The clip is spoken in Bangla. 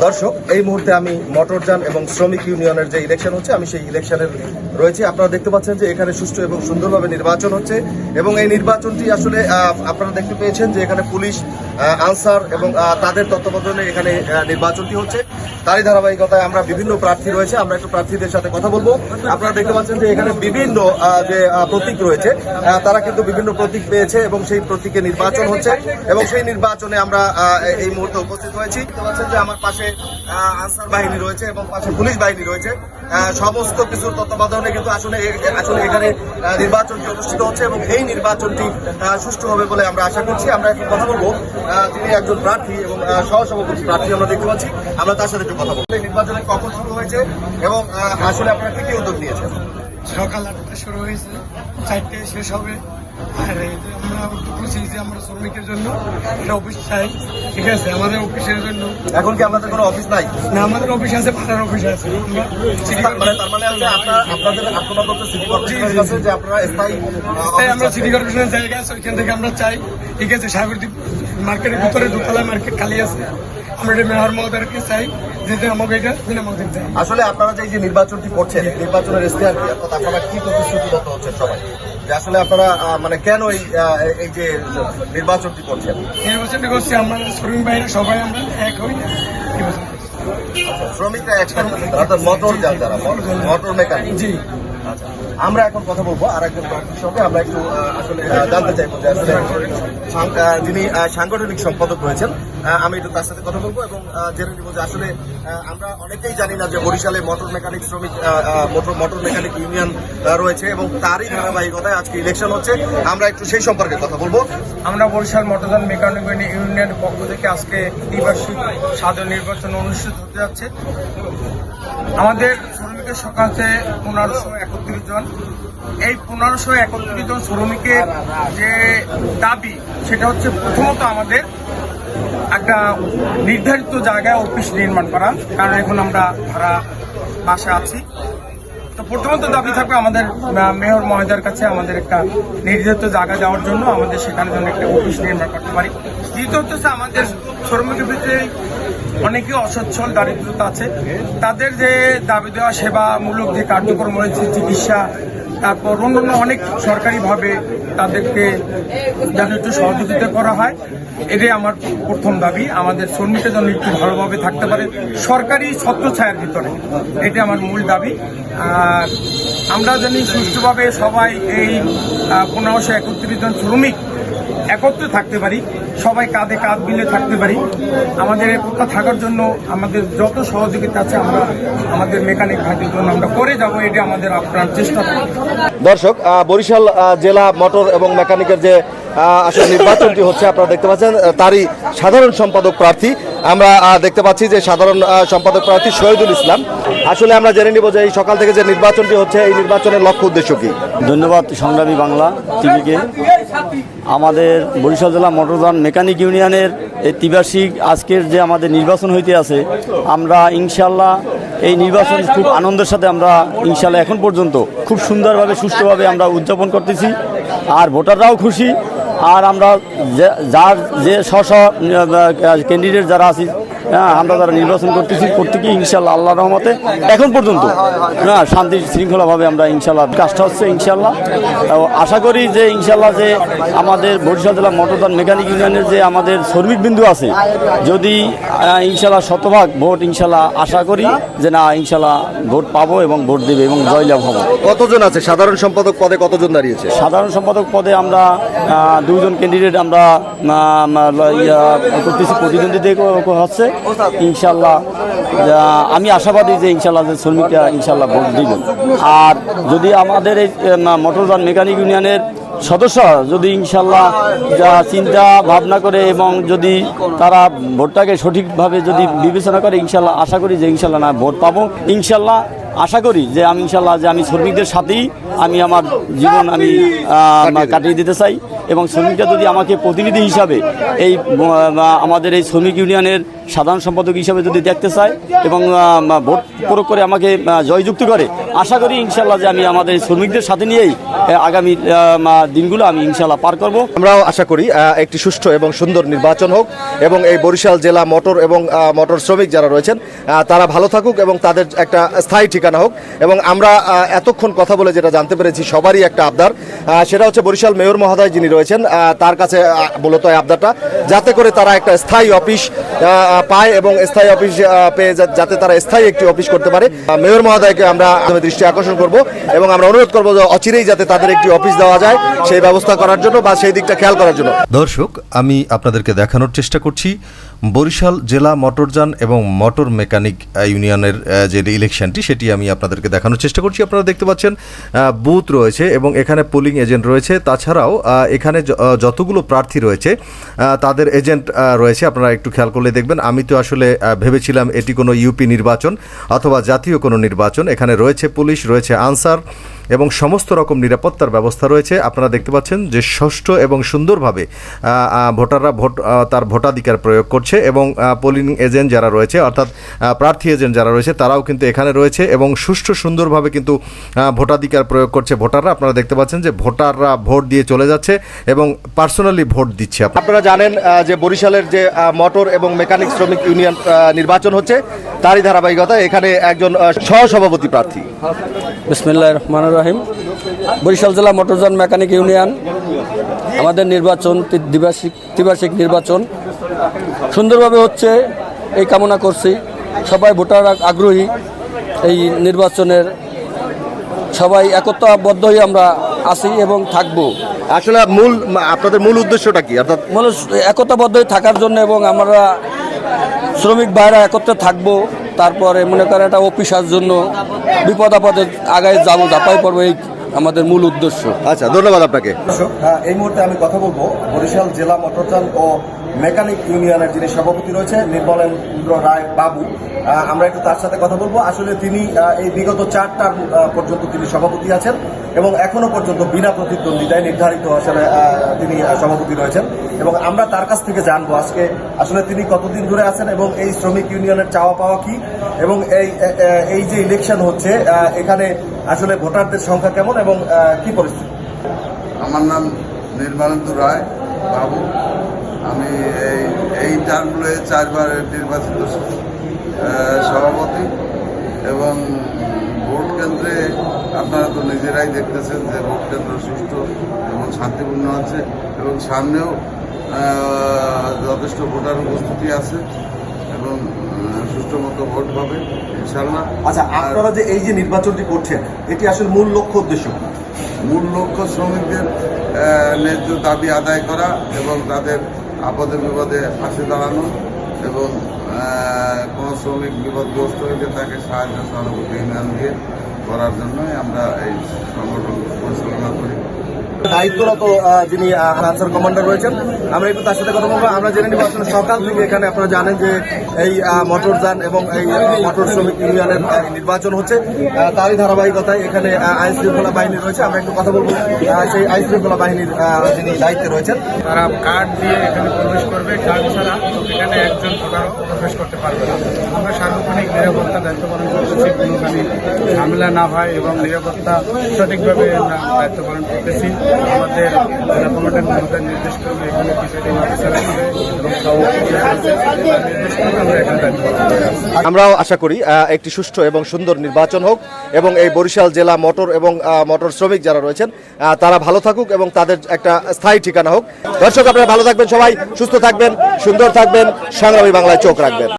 দর্শক এই মুহূর্তে আমি মোটরযান এবং শ্রমিক ইউনিয়নের যে ইলেকশন হচ্ছে আমি সেই ইলেকশনের রয়েছে। আপনারা দেখতে পাচ্ছেন যে এখানে সুষ্ঠু এবং সুন্দরভাবে নির্বাচন হচ্ছে এবং এই নির্বাচনটি আসলে আপনারা দেখতে পেয়েছেন যে এখানে পুলিশ আনসার এবং তাদের তত্ত্বাবধানে এখানে নির্বাচনটি হচ্ছে। তারই ধারাবাহিকতায় আমরা বিভিন্ন প্রার্থী রয়েছে, আমরা একটু প্রার্থীদের সাথে কথা বলব। আপনারা দেখতে পাচ্ছেন যে এখানে বিভিন্ন যে প্রতীক রয়েছে তারা কিন্তু বিভিন্ন প্রতীক পেয়েছে এবং সেই প্রতীকে নির্বাচন হচ্ছে এবং সেই নির্বাচনে আমরা এই মুহূর্তে উপস্থিত হয়েছি। দেখতে পাচ্ছেন যে আমার পাশে আনসার বাহিনী রয়েছে এবং পাশে পুলিশ বাহিনী রয়েছে। সমস্ত কিছুর তত্ত্বাবধানে কিন্তু আসলে আসলে এখানে নির্বাচনটি অনুষ্ঠিত হচ্ছে এবং এই নির্বাচনটি সুষ্ঠু হবে বলে আমরা আশা করছি। আমরা এখন কথা বলব তিনি একজন প্রার্থী এবং সহসভাপতি প্রার্থী আমরা দেখতে পাচ্ছি। আমরা তার সাথে একটু কথা বলব। নির্বাচনে কখন শুরু হয়েছে এবং আসলে আপনারা কি উদ্যোগ নিয়েছেন? সকাল আটটা শুরু হয়েছে, চারটে শেষ হবে। আর আমরা করছি যে আমরা শ্রমিকের জন্য একটা অফিস চাই ঠিক আছে? আমাদের অফিসের জন্য। এখন কি আপনাদের কোনো অফিস নাই? না আমাদের অফিস আছে ভাড়ার অফিস আছে। আমরা সিটি মানে তার মানে হচ্ছে আপনার আপনাদের আপনারা বলতে সিটি কর্পোরেশনের কাছে যে আপনারা স্থায়ী আহ, আমরা সিটি কর্পোরেশনের জায়গা আছে ওইখান থেকে আমরা চাই। ঠিক আছে সাগরদ্বীপ মার্কেটের ভিতরে দোতলা মার্কেট খালি আছে। আমরা এটা মেয়র মহোদয়কে চাই আমাকে এটা বিনামূল্যে দেয় আসলে আপনারা যে নির্বাচনটি করছেন নির্বাচনের কি আপনারা সবাই? যে আসলে আপনারা মানে কেন এই এই যে নির্বাচনটি করছেন নির্বাচনটি করছি আমরা, শরীর বাইরে সবাই আমরা এক হই নির্বাচন। শ্রমিকরা অর্থাৎ মোটর যান যারা মোটর মেকানিক জি। আচ্ছা আমরা এখন কথা বলব আর একজন সঙ্গে। আমরা একটু আসলে জানতে চাইব যে আসলে যিনি সাংগঠনিক সম্পাদক রয়েছেন আমি একটু তার সাথে কথা বলব এবং জেনে নিব যে আসলে আমরা অনেকেই জানি না যে বরিশালে মোটর মেকানিক শ্রমিক মোটর মোটর মেকানিক ইউনিয়ন রয়েছে এবং তারই ধারাবাহিকতায় আজকে ইলেকশন হচ্ছে। আমরা একটু সেই সম্পর্কে কথা বলব। আমরা বরিশাল মটরযান মেকানিক ইউনিয়নের পক্ষ থেকে আজকে দ্বিবার্ষিক সাধারণ নির্বাচন অনুষ্ঠিত হতে যাচ্ছে। আমাদের শ্রমিকের সকাশে পনেরোশো একত্রিশ জন। এই পনেরোশো একত্রিশ জন শ্রমিকের যে দাবি, সেটা হচ্ছে প্রথমত আমাদের একটা নির্ধারিত জায়গায় অফিস নির্মাণ করা, কারণ এখন আমরা ভাড়া বাসা আছি। তো প্রথমত দাবি থাকবে আমাদের মেয়র মহোদয়ের কাছে আমাদের একটা নির্ধারিত জায়গা যাওয়ার জন্য আমাদের সেখানে যেন একটা অফিস নির্মাণ করতে পারি। দ্বিতীয়ত হচ্ছে আমাদের শ্রমিকের ভিতরে অনেকে অসচ্ছল দারিদ্রতা আছে। তাদের যে দাবি দেওয়া, সেবামূলক যে কার্যক্রম রয়েছে, চিকিৎসা, তারপর অন্যান্য অনেক সরকারিভাবে তাদেরকে একটু সহযোগিতা করা হয়। এটাই আমার প্রথম দাবি। আমাদের শ্রমিকরা যেন একটু ভালোভাবে থাকতে পারে, সরকারি ছত্রছায়ার ভিতরে। এটা আমার মূল দাবি। আর আমরা জানি সুষ্ঠুভাবে সবাই এই পনেরোশো একত্রিশ জন শ্রমিক একত্রে থাকতে পারি, সবাই কাঁধে কাঁধ মিলে থাকতে পারি। আমাদের একতা থাকার জন্য আমাদের যত সহযোগিতা আছে আমরা আমাদের মেকানিক ভাইদের জন্য আমরা করে যাব এটা আমাদের আপনার চেষ্টা। দর্শক বরিশাল জেলা মোটর এবং মেকানিকের যে আসলে নির্বাচনটি হচ্ছে আপনারা দেখতে পাচ্ছেন তারই সাধারণ সম্পাদক প্রার্থী। আমরা দেখতে পাচ্ছি যে সাধারণ সম্পাদক প্রার্থী শহীদুল ইসলাম। আসলে আমরা জেনে নিব যে এই সকাল থেকে যে নির্বাচনটি হচ্ছে, এই নির্বাচনের লক্ষ্য উদ্দেশ্য কি? ধন্যবাদ সংগ্রামী বাংলা টিভিকে। আমাদের বরিশাল জেলা মোটরযান মেকানিক ইউনিয়নের এই ত্রিবার্ষিক আজকের যে আমাদের নির্বাচন হইতে আছে, আমরা ইনশাল্লাহ এই নির্বাচন খুব আনন্দের সাথে আমরা ইনশাল্লাহ এখন পর্যন্ত খুব সুন্দরভাবে, সুষ্ঠুভাবে আমরা উদযাপন করতেছি। আর ভোটাররাও খুশি। আর আমরা যার যে স্ব ক্যান্ডিডেট যারা আছি হ্যাঁ আমরা তারা নির্বাচন করতেছি প্রত্যেকেই ইনশাল্লাহ আল্লাহ রহমতে এখন পর্যন্ত হ্যাঁ শান্তি শৃঙ্খলাভাবে আমরা ইনশাল্লাহ কাজটা হচ্ছে ইনশাল্লাহ। আশা করি যে ইনশাল্লাহ যে আমাদের বরিশাল জেলা মোটরযান মেকানিক ইউনিয়নের যে আমাদের শ্রমিক বিন্দু আছে যদি ইনশাল্লাহ শতভাগ ভোট ইনশাল্লাহ আশা করি যে না ইনশাল্লাহ ভোট পাবো এবং ভোট দেবে এবং জয়লাভ হব। কতজন আছে? সাধারণ সম্পাদক পদে কতজন দাঁড়িয়েছে? সাধারণ সম্পাদক পদে আমরা দুজন ক্যান্ডিডেট আমরা করতেছি প্রতিদ্বন্দ্বিতা হচ্ছে। ইনশাল্লাহ আমি আশাবাদী যে ইনশাল্লাহ যে শ্রমিকরা ইনশাল্লাহ ভোট দিবেন। আর যদি আমাদের এই মোটরযান মেকানিক ইউনিয়নের সদস্য যদি ইনশাল্লাহ যা চিন্তা ভাবনা করে এবং যদি তারা ভোটটাকে সঠিকভাবে যদি বিবেচনা করে ইনশাল্লাহ আশা করি যে ইনশাল্লাহ না ভোট পাবো। ইনশাল্লাহ আশা করি যে আমি ইনশাল্লাহ যে আমি শ্রমিকদের সাথেই আমি আমার জীবন আমি কাটিয়ে দিতে চাই। এবং শ্রমিকরা যদি আমাকে প্রতিনিধি হিসাবে এই আমাদের এই শ্রমিক ইউনিয়নের সাধারণ সম্পাদক হিসাবে যদি দেখতে চায় এবং ভোট প্রয়োগ করে আমাকে জয়যুক্ত করে, আশা করি ইনশাল্লাহ যে আমি আমাদের শ্রমিকদের সাথে নিয়েই আগামী দিনগুলো আমি ইনশাল্লাহ পার করব। আমরাও আশা করি একটি সুষ্ঠু এবং সুন্দর নির্বাচন হোক এবং এই বরিশাল জেলা মোটর এবং মোটর শ্রমিক যারা রয়েছেন তারা ভালো থাকুক এবং তাদের একটা স্থায়ী ঠিকানা হোক এবং আমরা এতক্ষণ কথা বলে যেটা জানতে পেরেছি, সবারই একটা আবদার সেটা হচ্ছে বরিশাল মেয়র মহোদয় যিনি রয়েছেন তার কাছে মূলত আবদারটা, যাতে করে তারা একটা স্থায়ী অফিস পায় এবং স্থায়ী অফিস পেয়ে যাতে তারা স্থায়ী একটি অফিস করতে পারে। মেয়র মহোদয়কে আমরা দৃষ্টি আকর্ষণ করব এবং আমরা অনুরোধ করব যে অচিরেই যাতে তাদের একটি অফিস দেওয়া যায়, সেই ব্যবস্থা করার জন্য বা সেই দিকটা খেয়াল করার জন্য। দর্শক, আমি আপনাদেরকে দেখানোর চেষ্টা করছি। বরিশাল জেলা মোটরযান এবং মোটর মেকানিক ইউনিয়নের যে ইলেকশনটি সেটি আমি আপনাদেরকে দেখানোর চেষ্টা করছি। আপনারা দেখতে পাচ্ছেন বুথ রয়েছে এবং এখানে পোলিং এজেন্ট রয়েছে। তাছাড়াও এখানে যতগুলো প্রার্থী রয়েছে তাদের এজেন্ট রয়েছে। আপনারা একটু খেয়াল করলে দেখবেন, আমি তো আসলে ভেবেছিলাম এটি কোনো ইউপি নির্বাচন অথবা জাতীয় কোনো নির্বাচন। এখানে রয়েছে পুলিশ, রয়েছে আনসার এবং সমস্ত রকম নিরাপত্তার ব্যবস্থা রয়েছে। আপনারা দেখতে পাচ্ছেন যে ষষ্ঠ এবং সুন্দরভাবে ভোটাররা ভোট তার ভোটাধিকার প্রয়োগ করছে এবং পোলিং এজেন্ট যারা রয়েছে, অর্থাৎ প্রার্থী এজেন্ট যারা রয়েছে, তারাও কিন্তু এখানে রয়েছে এবং সুষ্ঠু সুন্দরভাবে কিন্তু ভোটাধিকার প্রয়োগ করছে ভোটাররা। আপনারা দেখতে পাচ্ছেন যে ভোটাররা ভোট দিয়ে চলে যাচ্ছে এবং পার্সোনালি ভোট দিচ্ছে। আপনারা জানেন যে বরিশালের যে মোটর এবং মেকানিক শ্রমিক ইউনিয়ন নির্বাচন হচ্ছে। তারই ধারাবাহিকতা এখানে একজন সহসভাপতি প্রার্থী। বিসমিল্লাহ রহমান রহিম। বরিশাল জেলা মোটরযান মেকানিক ইউনিয়ন। আমাদের নির্বাচন দ্বিবার্ষিক ত্রিবার্ষিক নির্বাচন। সুন্দরভাবে হচ্ছে এই কামনা করছি। সবাই ভোটার আগ্রহী এই নির্বাচনের। সবাই একতাবদ্ধ হয়ে আমরা আছি এবং থাকব। আসলে মূল আপনাদের মূল উদ্দেশ্যটা কি? অর্থাৎ মানুষ একতাবদ্ধ থাকার জন্য এবং আমরা শ্রমিক ভাইরা একত্রে থাকব তারপরে মনে করেন একটা অফিসার জন্য বিপদ আপদে আগায় যাব ঝাঁপাই পড়ব এই আমাদের মূল উদ্দেশ্য। আচ্ছা ধন্যবাদ আপনাকে। এই মুহূর্তে আমি কথা বলব বরিশাল জেলা মোটরযান ও মেকানিক ইউনিয়নের যিনি সভাপতি রয়েছে নির্মলেন্দ্র রায় বাবু আমরা একটু তার সাথে কথা বলব। আসলে তিনি এই বিগত চার পর্যন্ত তিনি সভাপতি আছেন এবং এখনও পর্যন্ত বিনা প্রতিদ্বন্দ্বিতায় নির্ধারিত আসলে তিনি সভাপতি রয়েছেন। এবং আমরা তার কাছ থেকে জানব আজকে, আসলে তিনি কতদিন ধরে আছেন এবং এই শ্রমিক ইউনিয়নের চাওয়া পাওয়া কি? এবং এই এই যে ইলেকশন হচ্ছে এখানে আসলে ভোটারদের সংখ্যা কেমন এবং কি পরিস্থিতি? আমার নাম নির্মলেন্দু রায় বাবু। আমি এই এই টার্মগুলো চারবার নির্বাচিত সভাপতি এবং ভোট কেন্দ্রে আপনারা তো নিজেরাই দেখতেছেন যে ভোট কেন্দ্র সুষ্ঠু এবং শান্তিপূর্ণ আছে এবং সামনেও যথেষ্ট ভোটার উপস্থিতি আছে এবং সুষ্ঠু মতো ভোট পাবে ইনশাল্লাহ আচ্ছা আপনারা যে এই যে নির্বাচনটি করছেন এটি আসলে মূল লক্ষ্য উদ্দেশ্য মূল লক্ষ্য শ্রমিকদের ন্যায্য দাবি আদায় করা এবং তাদের আপদে বিপদে পাশে দাঁড়ানো এবং কোনো শ্রমিক বিপদগ্রস্ত হয়েছে তাকে সাহায্য সহানুভূতি ইউনিয়ন দিয়ে করার জন্যই আমরা এই সংগঠন পরিচালনা করি। দায়িত্বরত যিনি আনসার কমান্ডার রয়েছেন, আমরা একটু তার সাথে কথা বলব। আমরা জেনে নিব আসলে সকাল থেকে এখানে আপনারা জানেন যে এই মোটরযান এবং এই মোটর শ্রমিক ইউনিয়নের নির্বাচন হচ্ছে। তারই ধারাবাহিকতায় এখানে আইন শৃঙ্খলা বাহিনী রয়েছে। আমরা একটু কথা বলব সেই আইন শৃঙ্খলা বাহিনীর যিনি দায়িত্বে রয়েছেন। তারা কার্ড দিয়ে এখানে প্রবেশ করবে। কার্ড ছাড়া এখানে একজন প্রবেশ করতে পারবে না। আমরা সার্বক্ষণিক নিরাপত্তা দায়িত্ব পালন করতেছি কোনোখানে ঝামেলা না হয় এবং নিরাপত্তা সঠিকভাবে আমরা দায়িত্ব পালন করতেছি। আমাদের জেলা নির্দেশ এখানে অফিসার আমরাও আশা করি একটি সুষ্ঠু এবং সুন্দর নির্বাচন হোক এবং এই বরিশাল জেলা মোটর এবং মোটর শ্রমিক যারা রয়েছেন তারা ভালো থাকুক এবং তাদের একটা স্থায়ী ঠিকানা হোক। দর্শক, আপনারা ভালো থাকবেন সবাই, সুস্থ থাকবেন, সুন্দর থাকবেন, সংগ্রামী বাংলায় চোখ রাখবেন।